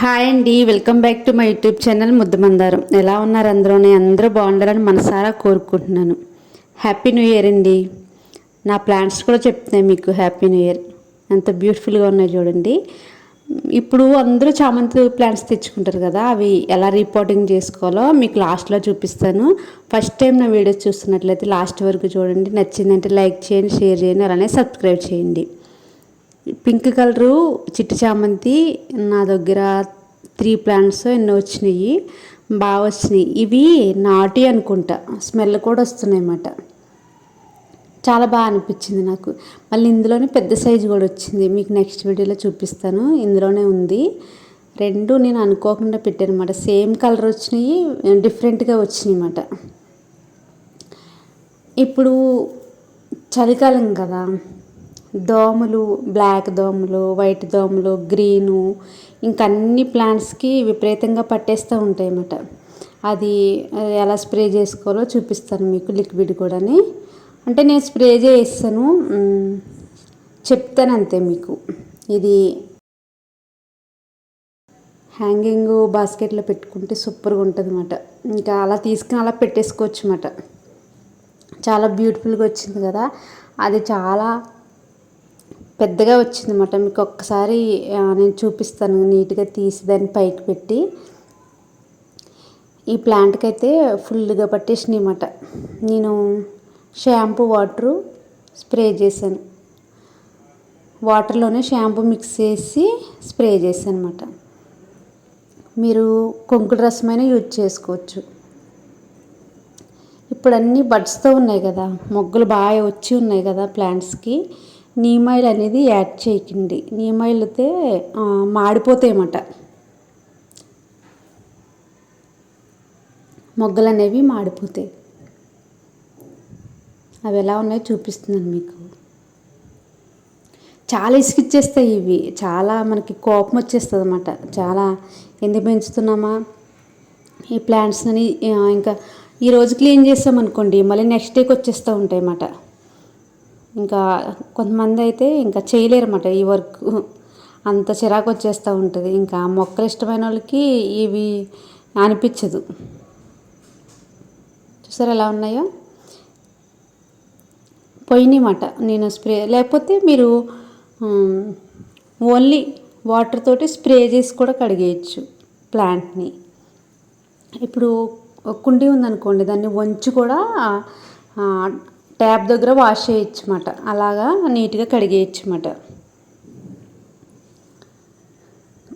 Hi అండి welcome back to my YouTube channel Muddamandaram. ఎలా ఉన్నారు అందరూ నేను అందరూ బాగుండాలని మనసారా కోరుకుంటున్నాను. హ్యాపీ న్యూ ఇయర్ అండి. నా ప్లాన్స్ కూడా చెప్తున్నాయి మీకు హ్యాపీ న్యూ ఇయర్ ఎంత బ్యూటిఫుల్గా ఉన్నాయి చూడండి. ఇప్పుడు అందరూ చామంతి ప్లాంట్స్ తెచ్చుకుంటారు కదా అవి ఎలా రిపోర్టింగ్ చేసుకోవాలో మీకు లాస్ట్లో చూపిస్తాను. ఫస్ట్ టైం నా వీడియోస్ చూస్తున్నట్లయితే లాస్ట్ వరకు చూడండి. నచ్చిందంటే లైక్ చేయండి షేర్ చేయండి అలానే సబ్స్క్రైబ్ చేయండి. పింక్ కలరు చిట్టి చామంతి నా దగ్గర త్రీ ప్లాంట్స్ ఎన్నో వచ్చినాయి బాగా వచ్చినాయి. ఇవి నాటి అనుకుంటా స్మెల్ కూడా వస్తున్నాయి అన్నమాట. చాలా బాగా అనిపించింది నాకు. మళ్ళీ ఇందులోనే పెద్ద సైజు కూడా వచ్చింది. మీకు నెక్స్ట్ వీడియోలో చూపిస్తాను. ఇందులోనే ఉంది. రెండు నేను అనుకోకుండా పెట్టాను అనమాట సేమ్ కలర్ వచ్చినాయి డిఫరెంట్గా వచ్చినాయి అన్నమాట. ఇప్పుడు చలికాలం కదా. దోమలు బ్లాక్ దోమలు వైట్ దోమలు గ్రీను ఇంకా అన్ని ప్లాంట్స్కి విపరీతంగా పట్టేస్తూ ఉంటాయి అన్నమాట అది ఎలా స్ప్రే చేసుకోవాలో చూపిస్తాను మీకు లిక్విడ్ కూడాని. అంటే నేను స్ప్రే చేస్తాను చెప్తాను అంతే మీకు. ఇది హ్యాంగింగ్ బాస్కెట్లో పెట్టుకుంటే సూపర్గా ఉంటుంది అన్నమాట ఇంకా అలా తీసుకుని అలా పెట్టేసుకోవచ్చు అన్నమాట చాలా బ్యూటిఫుల్గా వచ్చింది కదా. అది చాలా పెద్దగా వచ్చింది అనమాట మీకు ఒక్కసారి నేను చూపిస్తాను నీట్గా తీసి దాన్ని పైకి పెట్టి. ఈ ప్లాంట్కి అయితే ఫుల్గా పట్టేసినాయి అన్నమాట నేను షాంపూ వాటరు స్ప్రే చేశాను. వాటర్లోనే షాంపూ మిక్స్ చేసి స్ప్రే చేశాను అనమాట మీరు కొంకుడు రసమైనా యూజ్ చేసుకోవచ్చు. ఇప్పుడు అన్నీ బడ్స్తో ఉన్నాయి కదా మొగ్గలు బాగా వచ్చి ఉన్నాయి కదా ప్లాంట్స్కి. నీమ్ ఆయిల్ అనేది యాడ్ చేయకండి. నీమ్ ఆయిల్ అయితే మాడిపోతాయన్నమాట. మొగ్గలు అనేవి మాడిపోతాయి. అవి ఎలా ఉన్నాయో చూపిస్తున్నాను మీకు. చాలా ఇసుకిచ్చేస్తాయి ఇవి. చాలా మనకి కోపం వచ్చేస్తుంది అనమాట చాలా ఎందుకు పెంచుతున్నామా? ఈ ప్లాంట్స్ అని ఇంకా ఈరోజు క్లీన్ చేస్తామనుకోండి మళ్ళీ నెక్స్ట్ డేకి వచ్చేస్తూ ఉంటాయి అన్నమాట ఇంకా కొంతమంది అయితే ఇంకా చేయలేరు అన్నమాట ఈ వర్క్. అంత చిరాకు వచ్చేస్తూ ఉంటుంది. ఇంకా మొక్కలు ఇష్టమైన వాళ్ళకి ఇవి అనిపించదు. చూసారు ఎలా ఉన్నాయో? పోయినాయన్నమాట నేను స్ప్రే లేకపోతే మీరు ఓన్లీ వాటర్ తోటి స్ప్రే చేసి కూడా కడిగేయచ్చు ప్లాంట్ని. ఇప్పుడు కుండీ ఉందనుకోండి దాన్ని వంచి కూడా ట్యాప్ దగ్గర వాష్ చేయొచ్చమాట అలాగా నీట్గా కడిగేయచ్చు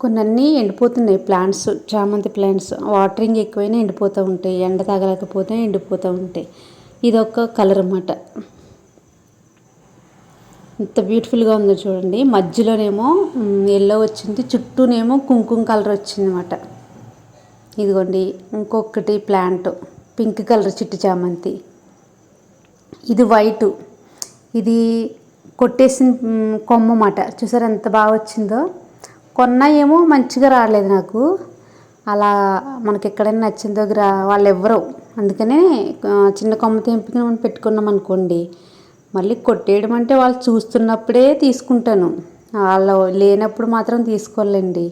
కొన్నీ కొన్ని ఎండిపోతున్నాయి ప్లాంట్స్ చామంతి ప్లాంట్స్. వాటరింగ్ ఎక్కువైనా ఎండిపోతూ ఉంటాయి. ఎండ తగలకపోతే ఎండిపోతూ ఉంటాయి. ఇది ఒక కలర్ అన్నమాట. ఇంత బ్యూటిఫుల్గా ఉందో చూడండి. మధ్యలోనేమో ఎల్లో వచ్చింది. చుట్టూనేమో కుంకుమ కలర్ వచ్చిందన్నమాట. ఇదిగోండి ఇంకొకటి ప్లాంట్. పింక్ కలర్ చిట్టి చామంతి. ఇది వైటు. ఇది కొట్టేసిన కొమ్మ మాట చూసారు ఎంత బాగా వచ్చిందో? కొన్న ఏమో మంచిగా రాలేదు నాకు. అలా మనకి ఎక్కడైనా నచ్చిందో దగ్గర వాళ్ళు ఎవ్వరు అందుకనే చిన్న కొమ్మ తెంపుకుని మనం పెట్టుకున్నాం అనుకోండి. మళ్ళీ కొట్టేయడం అంటే వాళ్ళు చూస్తున్నప్పుడే తీసుకుంటాను. వాళ్ళు లేనప్పుడు మాత్రం తీసుకోలేండి.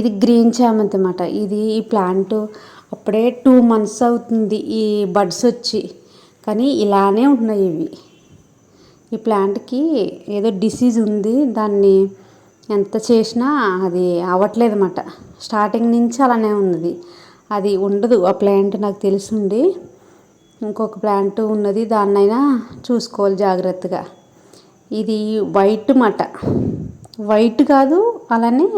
ఇది గ్రీన్ చామంతి అన్నమాట. ఇది ఈ ప్లాంట్ అప్పుడే టూ మంత్స్ అవుతుంది. ఈ బడ్స్ వచ్చి. కానీ ఇలానే ఉన్నాయి ఇవి. ఈ ప్లాంట్కి ఏదో డిసీజ్ ఉంది దాన్ని ఎంత చేసినా అది అవ్వట్లేదు అన్నమాట స్టార్టింగ్ నుంచి అలానే ఉన్నది. అది ఉండదు. ఆ ప్లాంట్ నాకు తెలుసుండి. ఇంకొక ప్లాంట్ ఉన్నది దాన్నైనా చూసుకోవాలి జాగ్రత్తగా. ఇది వైట్ మట. వైట్ కాదు అలానే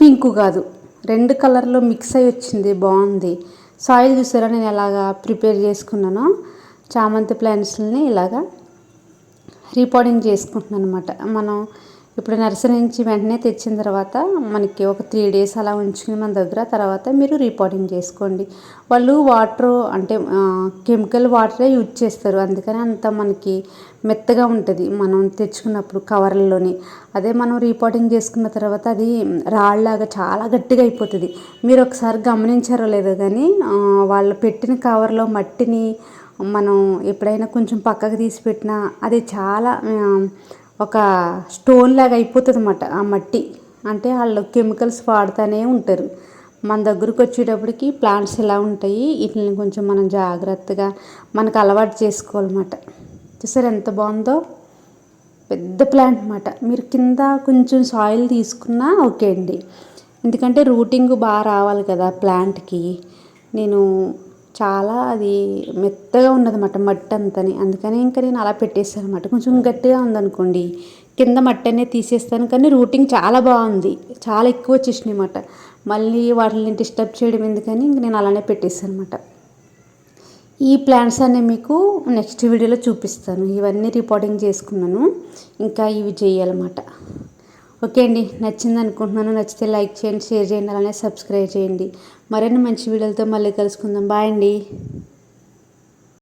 పింక్ కాదు. రెండు కలర్లో మిక్స్ అయ్యి వచ్చింది బాగుంది. సాయిల్ చూసారా? నేను ఎలాగా ప్రిపేర్ చేసుకున్నానో చామంతి ప్లాంట్స్ని ఇలాగా రీపాటింగ్ చేసుకుంటున్నాను అనమాట మనం ఇప్పుడు నర్సరీ నుంచి వెంటనే తెచ్చిన తర్వాత మనకి ఒక త్రీ డేస్ అలా ఉంచుకుని మన దగ్గర తర్వాత మీరు రీపోర్టింగ్ చేసుకోండి. వాళ్ళు వాటర్ అంటే కెమికల్ వాటరే యూజ్ చేస్తారు. అందుకని అంత మనకి మెత్తగా ఉంటుంది. మనం తెచ్చుకున్నప్పుడు కవర్లలోని. అదే మనం రీపోర్టింగ్ చేసుకున్న తర్వాత అది రాళ్ళలాగా చాలా గట్టిగా అయిపోతుంది. మీరు ఒకసారి గమనించారో లేదో కానీ వాళ్ళు పెట్టిన కవర్లో మట్టిని మనం ఎప్పుడైనా కొంచెం పక్కకు తీసి పెట్టినా అది చాలా ఒక స్టోన్ లాగా అయిపోతుంది అన్నమాట ఆ మట్టి. అంటే వాళ్ళు కెమికల్స్ వాడుతూనే ఉంటారు. మన దగ్గరకు వచ్చేటప్పటికి ప్లాంట్స్ ఎలా ఉంటాయి వీటిని కొంచెం మనం జాగ్రత్తగా మనకు అలవాటు చేసుకోవాలన్నమాట. చూసారు ఎంత బాగుందో? పెద్ద ప్లాంట్ అనమాట మీరు కింద కొంచెం సాయిల్ తీసుకున్నా ఓకే అండి. ఎందుకంటే రూటింగ్ బాగా రావాలి కదా ప్లాంట్కి. నేను చాలా అది మెత్తగా ఉన్నదన్నమాట మట్టి అంతని. అందుకని ఇంకా నేను అలా పెట్టేస్తాను అనమాట కొంచెం గట్టిగా ఉందనుకోండి కింద మట్టి అనేది తీసేస్తాను కానీ రూటింగ్ చాలా బాగుంది. చాలా ఎక్కువ వచ్చేసినాయి అనమాట మళ్ళీ వాటిని డిస్టర్బ్ చేయడం ఎందుకని ఇంక నేను అలానే పెట్టేస్తాను అనమాట ఈ ప్లాంట్స్ అన్నీ మీకు నెక్స్ట్ వీడియోలో చూపిస్తాను. ఇవన్నీ రిపోర్టింగ్ చేసుకున్నాను. ఇంకా ఇవి చేయాలన్నమాట. ఓకే అండి నచ్చింది అనుకుంటున్నాను. నచ్చితే లైక్ చేయండి షేర్ చేయండి అలానే సబ్స్క్రైబ్ చేయండి. మరిన్ని మంచి వీడియోలతో మళ్ళీ కలుసుకుందాం. బాయ్ అండి.